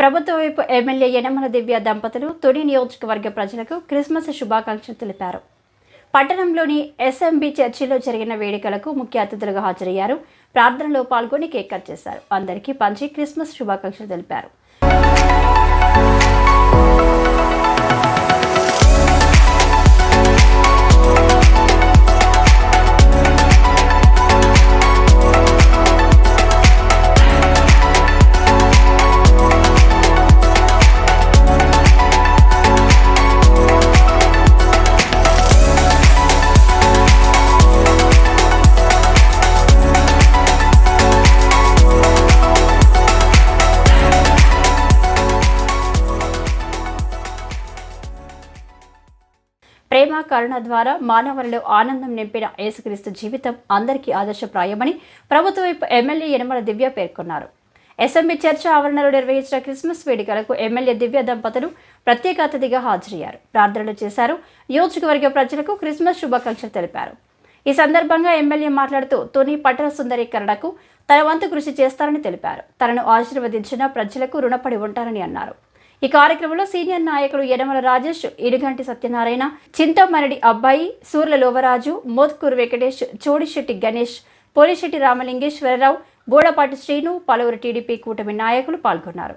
ప్రభుత్వ వైపు ఎమ్మెల్యే యనమల దివ్య దంపతులు తొలి నియోజకవర్గ ప్రజలకు క్రిస్మస్ శుభాకాంక్షలు తెలిపారు. పట్టణంలోని ఎస్ఎంబి చర్చిలో జరిగిన వేడుకలకు ముఖ్య అతిథులుగా హాజరయ్యారు. ప్రార్థనలో పాల్గొని కేక్ కట్ చేశారు. అందరికీ పంచి క్రిస్మస్ శుభాకాంక్షలు తెలిపారు. ప్రేమ కరుణ ద్వారా మానవులలో ఆనందం నింపిన యేసుక్రీస్తు జీవితం అందరికీ ఆదర్శప్రాయమని ప్రభుత్వ ఎమ్మెల్యే యనమల దివ్య పేర్కొన్నారు. ఎస్ఎంబీ చర్చ ఆవరణలో నిర్వహించిన క్రిస్మస్ వేడుకలకు ఎమ్మెల్యే దివ్య దంపతులు ప్రత్యేక అతిథిగా హాజరయ్యారు. ప్రార్థనలు చేశారు. నియోజకవర్గ ప్రజలకు క్రిస్మస్ శుభాకాంక్షలు తెలిపారు. ఈ సందర్భంగా ఎమ్మెల్యే మాట్లాడుతూ తుని పట్టణ సుందరీకరణకు తన వంతు కృషి చేస్తారని తెలిపారు. తనను ఆశీర్వదించిన ప్రజలకు రుణపడి ఉంటారని అన్నారు. ఈ కార్యక్రమంలో సీనియర్ నాయకులు యనమల రాజేష్ ఇడుగంటి సత్యనారాయణ చింతమరడి అబ్బాయి సూర్ల లోవరాజు మోత్కూరు వెంకటేష్ చోడిశెట్టి గణేష్ పోలిశెట్టి రామలింగేశ్వరరావు బోడపాటి శ్రీను పలువురు టీడీపీ కూటమి నాయకులు పాల్గొన్నారు.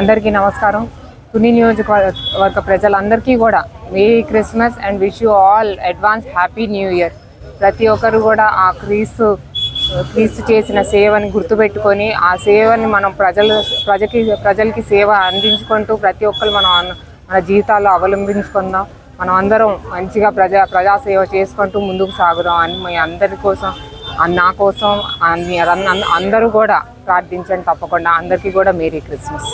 అందరికీ నమస్కారం. తుని నియోజకవర్గ ప్రజలందరికీ కూడా merry Christmas and wish you all advance happy new year. ప్రతి ఒక్కరు కూడా ఆ క్రీస్తు క్రీస్తు చేసిన సేవని గుర్తుపెట్టుకొని ఆ సేవని మనం ప్రజల ప్రజకి ప్రజలకి సేవ అందించుకుంటూ ప్రతి ఒక్కరు మనం మన జీవితాల్లో అవలంబించుకుందాం. మనం అందరం మంచిగా ప్రజా ప్రజాసేవ చేసుకుంటూ ముందుకు సాగుదాం అని మీ అందరి కోసం నా కోసం అందరూ కూడా ప్రార్థించండి తప్పకుండా. అందరికీ కూడా మేరీ క్రిస్మస్.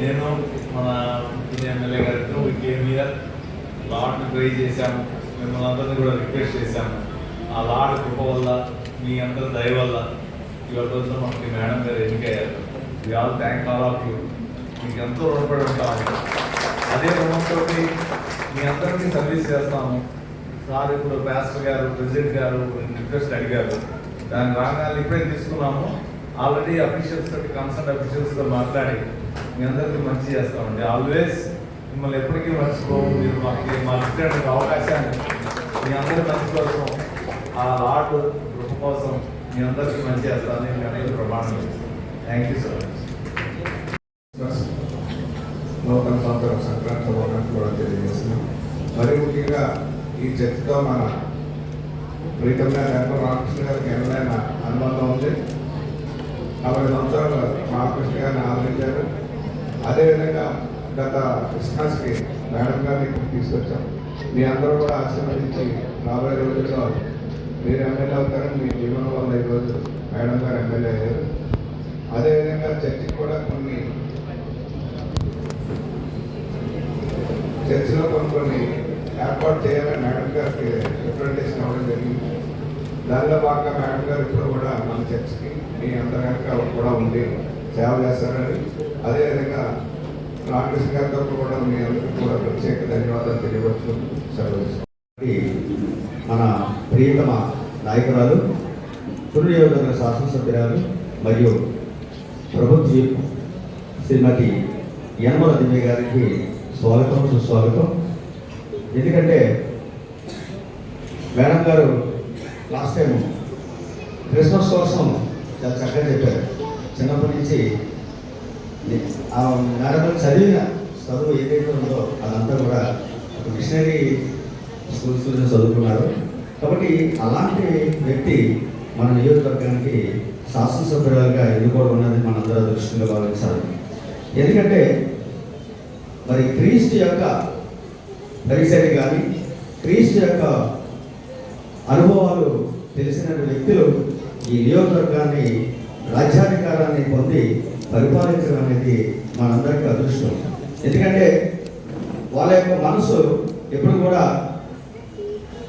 నేను మన ఎమ్మెల్యే ఇయర్ లాడ్ని ట్రై చేశాము. మిమ్మల్ని అందరినీ కూడా రిక్వెస్ట్ చేశాము. ఆ లాడ్ కృప వల్ల మీ అందరి దయ వల్ల ఇవాళ రోజున మనకి మేడం గారు ఎన్నికయ్యారు. We all thank all of you మీకు ఎంతో రుణపడి ఉంటాము అదే రుణంతో మీ అందరికీ సర్వీస్ చేస్తాము. సార్ ఇప్పుడు పాస్టర్ గారు ప్రెసిడెంట్ గారు రిక్వెస్ట్ అడిగారు. దాని రాగాలు ఇప్పుడే తీసుకున్నాము. ఆల్రెడీ అఫీషియల్స్ తోటి కన్సర్న్ అఫీషియల్స్తో మాట్లాడి మీ అందరికీ మంచి చేస్తామండి. ఆల్వేస్ మిమ్మల్ని ఎప్పటికీ మర్చిపోవు మీరు మాకు మా ఇచ్చినటువంటి అవకాశాన్ని మీ అందరి మంచి కోసం ఆ లాట్ గృహ కోసం మీ అందరికీ మంచి అసలు నేను అనేది ప్రమాణం థ్యాంక్ యూ సో మచ్ నూతన సంవత్సరం సంక్రాంతి శుభాకాంక్షలు కూడా తెలియజేస్తున్నాం. మరి ముఖ్యంగా ఈ చర్చతో మన ప్రీతమైన వెంకట రామకృష్ణ గారికి ఎన్నైనా అనుబంధం ఉంది. నలభై సంవత్సరాలు రామకృష్ణ గారిని ఆదరించారు. అదేవిధంగా గత క్రిస్మస్కి మేడం గారిని ఇక్కడ తీసుకొచ్చాం. మీ అందరూ కూడా ఆశీర్వదించి రాబోయే రోజుల్లో మీరు ఎమ్మెల్యే అవుతారని మీ జీవన వల్ల ఈరోజు మేడం గారు ఎమ్మెల్యే అయ్యారు. అదేవిధంగా చర్చికి కూడా కొన్ని చర్చిలో కొన్ని కొన్ని ఏర్పాటు చేయాలని మేడం గారికి రిప్రజెంటేషన్ అవ్వడం జరిగింది. దానిలో భాగంగా మేడం గారు ఇప్పుడు కూడా మన చర్చికి మీ అందరి కూడా ఉంది సేవ చేస్తారని అదేవిధంగా కాంగ్రెస్ గారితో కూడా మీ అందరికీ కూడా ప్రత్యేక ధన్యవాదాలు తెలియవచ్చు సెలవు మన ప్రియతమ నాయకురాలు తుర్నియోగ శాసనసభ్యురాలు మరియు ప్రభుత్వ శ్రీమతి యనమల దివ్య గారికి స్వాగతం సుస్వాగతం. ఎందుకంటే మేడం గారు లాస్ట్ టైం క్రిస్మస్ కోసం చాలా చక్కగా చెప్పారు. చిన్నప్పటి నుంచి ఆ చదివిన చదువు ఏదైతే ఉందో అదంతా కూడా ఒక మిషనరీ స్కూల్స్ నుంచి చదువుకున్నారు కాబట్టి అలాంటి వ్యక్తి మన నియోజకవర్గానికి శాసనసభ్యులుగా ఎన్నుకోవడం అనేది మనందరూ దృష్టిలో భావించాలి. ఎందుకంటే మరి క్రీస్తు యొక్క పరిసరి కానీ క్రీస్తు యొక్క అనుభవాలు తెలిసిన వ్యక్తులు ఈ నియోజకవర్గాన్ని రాజ్యాధికారాన్ని పొంది పరిపాలించడం అనేది మనందరికీ అదృష్టం. ఎందుకంటే వాళ్ళ యొక్క మనసు ఎప్పుడు కూడా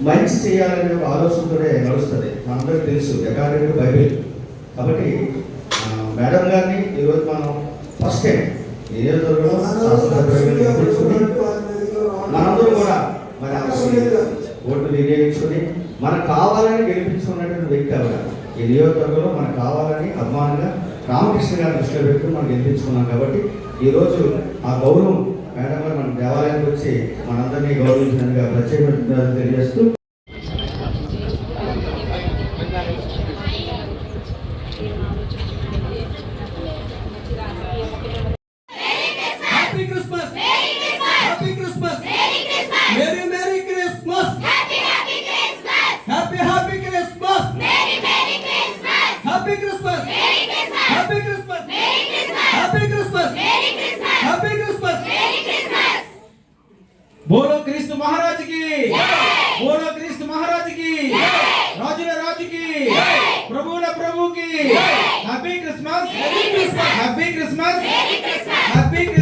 మంచి చేయాలనే ఒక ఆలోచనతోనే నడుస్తుంది. మనందరికీ తెలుసు ఎకాడమిక్ బైబిల్. కాబట్టి మేడం గారిని ఈరోజు మనం ఫస్ట్ టైం మనందరూ కూడా మరి మనకు కావాలని గెలిపించుకున్నటువంటి వ్యక్తి ఆవిడ ఈ నియోజకవర్గంలో మనకు కావాలని అభిమానంగా రామకృష్ణ గారి దృష్టిలో పెట్టుకుని మనం గెలిపించుకున్నాం కాబట్టి ఈరోజు ఆ గౌరవం మేడం గారు మన దేవాలయానికి వచ్చి మనందరినీ గౌరవించినందుకు ప్రత్యేకమైన తెలియజేస్తూ బోలో క్రీస్తు మహారాజ్కి బోలో క్రీస్తు మహారాజ్కి రాజుల రాజుకి ప్రభువుల ప్రభుకి happy Christmas happy Christmas happy Christmas wish you